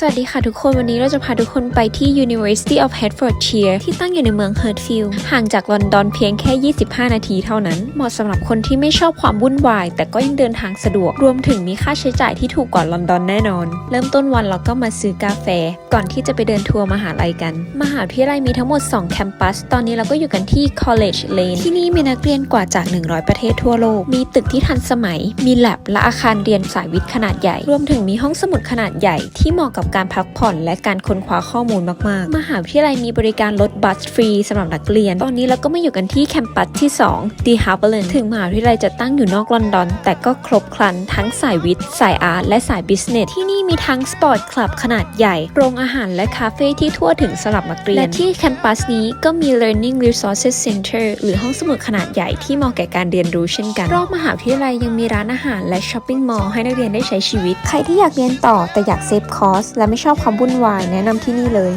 สวัสดีค่ะทุกคนวันนี้เราจะพาทุกคนไปที่ University of Hertfordshire ที่ตั้งอยู่ในเมือง Hertfield ห่างจากลอนดอนเพียงแค่ 25 นาทีเท่านั้น เหมาะสำหรับคนที่ไม่ชอบความวุ่นวาย แต่ก็ยังเดินทางสะดวก รวมถึงมีค่าใช้จ่ายที่ถูกกว่าลอนดอนแน่นอน เริ่มต้นวันเราก็มาซื้อกาแฟ ก่อนที่จะไปเดินทัวร์มหาลัยกัน มหาวิทยาลัยมีทั้งหมด 2 แคมปัส ตอนนี้เราก็อยู่กันที่ College Lane ที่นี่มีนักเรียนกว่าจาก 100 ประเทศทั่วโลก มีตึกที่ทันสมัย มีแลบและอาคารเรียนสายวิทย์ขนาดใหญ่ รวมถึงมีห้องสมุดขนาดใหญ่ที่เหมาะกับการพักผ่อนและการค้นคว้าข้อมูลมาก ๆ มหาวิทยาลัยมีบริการรถบัสฟรีสำหรับนักเรียน ตอนนี้เราก็มาอยู่กันที่แคมปัสที่2 The Havilland ถึงมหาวิทยาลัยจะตั้งอยู่นอกลอนดอน แต่ก็ครบครันทั้งสายวิทย์ สายอาร์ตและสายบิสเนสที่นี่มีทั้งสปอร์ตคลับขนาดใหญ่ โรงอาหารและคาเฟ่ที่ทั่วถึงสำหรับนักเรียน และที่แคมปัสนี้ก็มี Learning Resources Center หรือห้องสมุดขนาดใหญ่ที่เหมาะแก่การเรียนรู้เช่นกัน รอบมหาวิทยาลัยยังมีร้านอาหารและช้อปปิ้งมอลล์ให้นักเรียนได้ใช้ชีวิต ใครที่อยากเรียนต่อแต่อยากเซฟคอสและไม่ชอบความวุ่นวายแนะนำที่นี่เลย